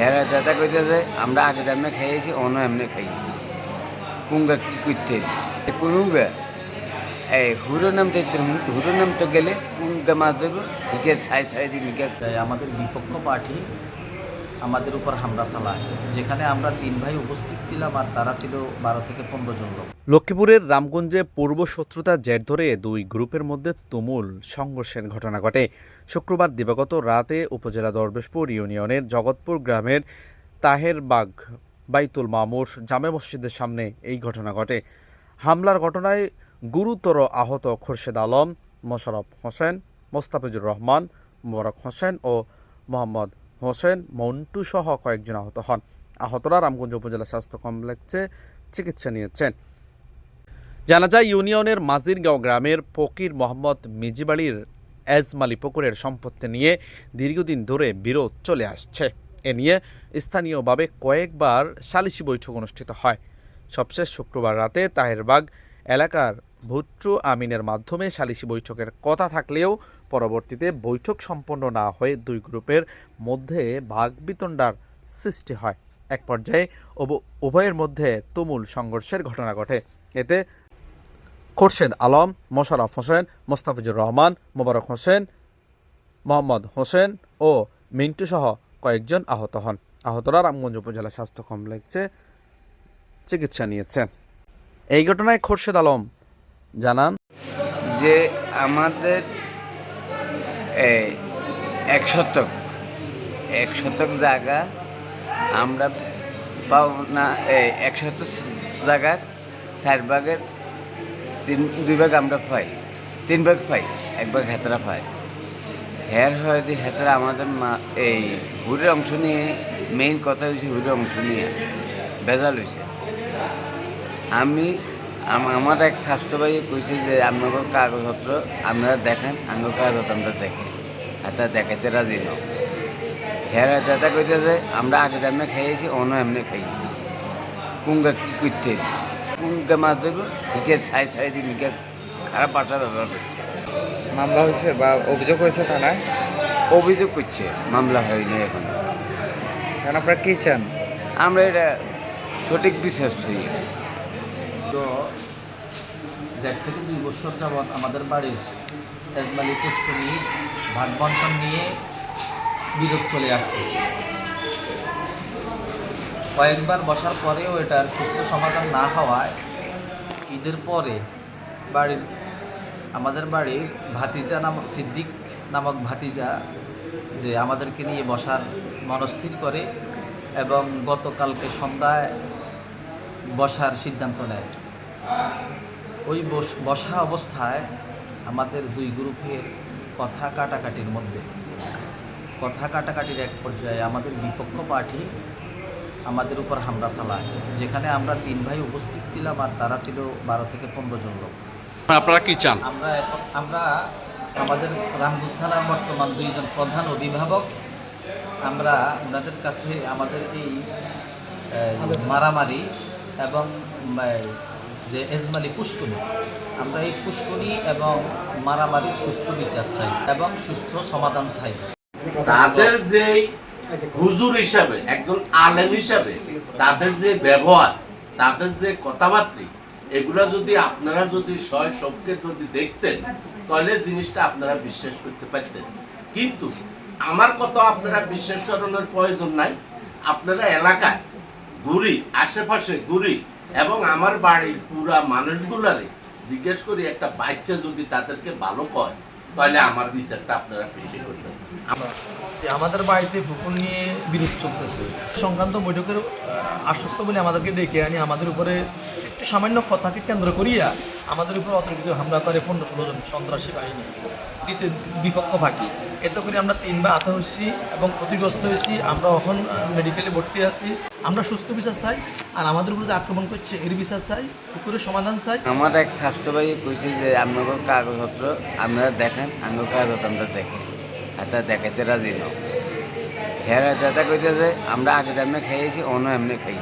হেরা চেতা করতেছে আমরা আগে তেমনি খাইয়েছি, অন্য এমনি খাই। কুঙ্গা কি করতে কুনুঙ্গা এই হুরো নামতে হুরো নামতে গেলে কুঙ্গা মাছ ধরবো। হিকে ছাই ছাই দিকে আমাদের বিপক্ষ পার্টি আমাদের উপর হামলা চালায়, যেখানে আমরা তিন ভাই উপস্থিত ছিলাম আর তারা ছিল বারো থেকে পনেরো জন লোক। লক্ষ্মীপুরের রামগঞ্জে পূর্ব শত্রুতার জের ধরে দুই গ্রুপের মধ্যে তুমুল সংঘর্ষের ঘটনা ঘটে। শুক্রবার দিবাগত রাতে উপজেলা দরবেশপুর ইউনিয়নের জগৎপুর গ্রামের তাহেরবাগ বাইতুল মামুর জামে মসজিদের সামনে এই ঘটনা ঘটে। হামলার ঘটনায় গুরুতর আহত খোরশেদ আলম মোশারফ হোসেন, মোস্তাফিজুর রহমান, মোবারক হোসেন ও মোহাম্মদ হোসেন মন্টু সহ কয়েকজন আহত হন। আহতরা রামগঞ্জ উপজেলা স্বাস্থ্য কমপ্লেক্সে চিকিৎসা নিয়েছেন। জানা যায়, ইউনিয়নের মাজিরগাঁও গ্রামের ফকির মোহাম্মদ মিজিবাড়ির এজমালি পুকুরের সম্পত্তি নিয়ে দীর্ঘদিন ধরে বিরোধ চলে আসছে। এ নিয়ে স্থানীয়ভাবে কয়েকবার সালিশি বৈঠক অনুষ্ঠিত হয়। সবশেষ শুক্রবার রাতে তাহেরবাগ এলাকার ভুট্টু আমিনের মাধ্যমে সালিশি বৈঠকের কথা থাকলেও পরবর্তীতে বৈঠক সম্পন্ন না হয়ে দুই গ্রুপের মধ্যে ভাগ বিতণ্ডার সৃষ্টি হয়। এক পর্যায়ে উভ- উভয়ের মধ্যে তুমুল সংঘর্ষের ঘটনা ঘটে। এতে খোরশেদ আলম মোশারফ হোসেন, মোস্তাফিজুর রহমান, মোবারক হোসেন, মোহাম্মদ হোসেন ও মিন্টু সহ কয়েকজন আহত হন। আহতরা রামগঞ্জ উপজেলা স্বাস্থ্য কমপ্লেক্সে চিকিৎসা নিয়েছেন এই ঘটনায় খোরশেদ আলম জানান, যে আমাদের এক শতক এক শতক জায়গা আমরা পাও না এই এক শতক জায়গার চার ভাগের তিন, দুই ভাগ আমরা পাই তিন ভাগ পাই এক ভাগ হেতরা পাই হের হয় যে হেতরা আমাদের মা, এই হুরের অংশ নিয়ে মেইন কথা হয়েছে হুরের অংশ নিয়ে। বেজাল হয়েছে আমি আমার এক স্বাস্থ্যবাহী কইছে যে আপনাদের কাগজপত্র আপনারা দেখেন আমার কাগজপত্র আমরা দেখেন দেখি। এটা দেখাইতে রাজি ন হেরা দাদা কইতেছে আমরা আগে তেমনি খাইয়েছি অন্য এমনি খাই। কুঙ্গা কি করতে কুঙ্গা মাছ ধরবো হিকে ছাই ছাই দিন হিকে খারাপ ভাষা ব্যবহার করছে। মামলা হয়েছে বা অভিযোগ হয়েছে থানায়? অভিযোগ করছে মামলা হয়নি এখন। এখন আপনারা কী চান? আমরা এটা সঠিক বিশ্বাস চাই তো দেড় থেকে দুই বছর যাবৎ আমাদের বাড়ির এজমালি পুষ্করি ভাগ বন্টন নিয়ে বিরোধ চলে আসছে। কয়েকবার বসার পরেও এটার সুস্থ সমাধান না হওয়ায় ঈদের পরে বাড়ির আমাদের বাড়ির ভাতিজা নামক সিদ্দিক নামক ভাতিজা যে আমাদেরকে নিয়ে বসার মনস্থির করে এবং গতকালকে সন্ধ্যায় বসার সিদ্ধান্ত নেয়। ওই বস- বসা অবস্থায় আমাদের দুই গ্রুপের কথা কাটাকাটির মধ্যে। কথা কাটাকাটির এক পর্যায়ে আমাদের বিপক্ষ পার্টি আমাদের উপর হামলা চালায় যেখানে আমরা তিন ভাই উপস্থিত ছিলাম আর তারা ছিল বারো থেকে পনেরো জন লোক। আপনারা কি চান? আমরা এখন আমরা আমাদের রামগঞ্জ থানার বর্তমান দুইজন প্রধান অভিভাবক আমরা ওনাদের কাছে আমাদের এই মারামারি এবং যে এজমালি পুষ্কনি আমরা এই পুষ্কনি এবং মারামারির সুস্থ বিচার চাই এবং সুস্থ সমাধান চাই। তাদের যে হুজুর হিসাবে একজন আলেম হিসাবে তাদের যে ব্যবহার তাদের যে কথাবার্তা এগুলা যদি আপনারা যদি ছয় সবকে যদি দেখতেন তাহলে জিনিসটা আপনারা বিশ্বাস করতে পারতেন। কিন্তু আমার কথা আপনারা বিশ্বাস করানোর প্রয়োজন নাই। আপনারা এলাকায় ঘুরি আশেপাশে ঘুরি এবং আমার বাড়ির পুরা মানুষগুলারে জিজ্ঞেস করি একটা বাচ্চা যদি তাদেরকে ভালো কয় তাহলে আমার বিচারটা আপনারা পেশে করবেন। যে আমাদের বাড়িতে পুকুর নিয়ে বিরোধ চলতেছে। সংক্রান্ত বৈঠকের আশ্বস্ত বলে আমাদেরকে ডেকে আনি, আমাদের উপরে একটু সামান্য কথাকে কেন্দ্র করিয়া আমাদের উপর অতর্কিত হামলা করে পনেরো ষোলো জন সন্ত্রাসী বাহিনী। দ্বিতীয় বিপক্ষ ভাগী। এতে করে আমরা তিনবার আহত হয়েছি এবং ক্ষতিগ্রস্ত হয়েছি। আমরা এখন মেডিকেলে ভর্তি আছি। আমরা সুস্থ বিচার চাই, আর আমাদের উপরে আক্রমণ করছে, এর বিচার চাই উপরে সমাধান চাই। আমার এক স্বাস্থ্যবাহী কইছে যে আপনাদের কাগজপত্র আপনারা দেখেন আমার কাগজপত্র আমরা দেখি এটা দেখাতে রাজি নয় হ্যাঁ দাদা কইতেছে, আমরা আগে এমনি খাইয়েছি, অন্য এমনি খাই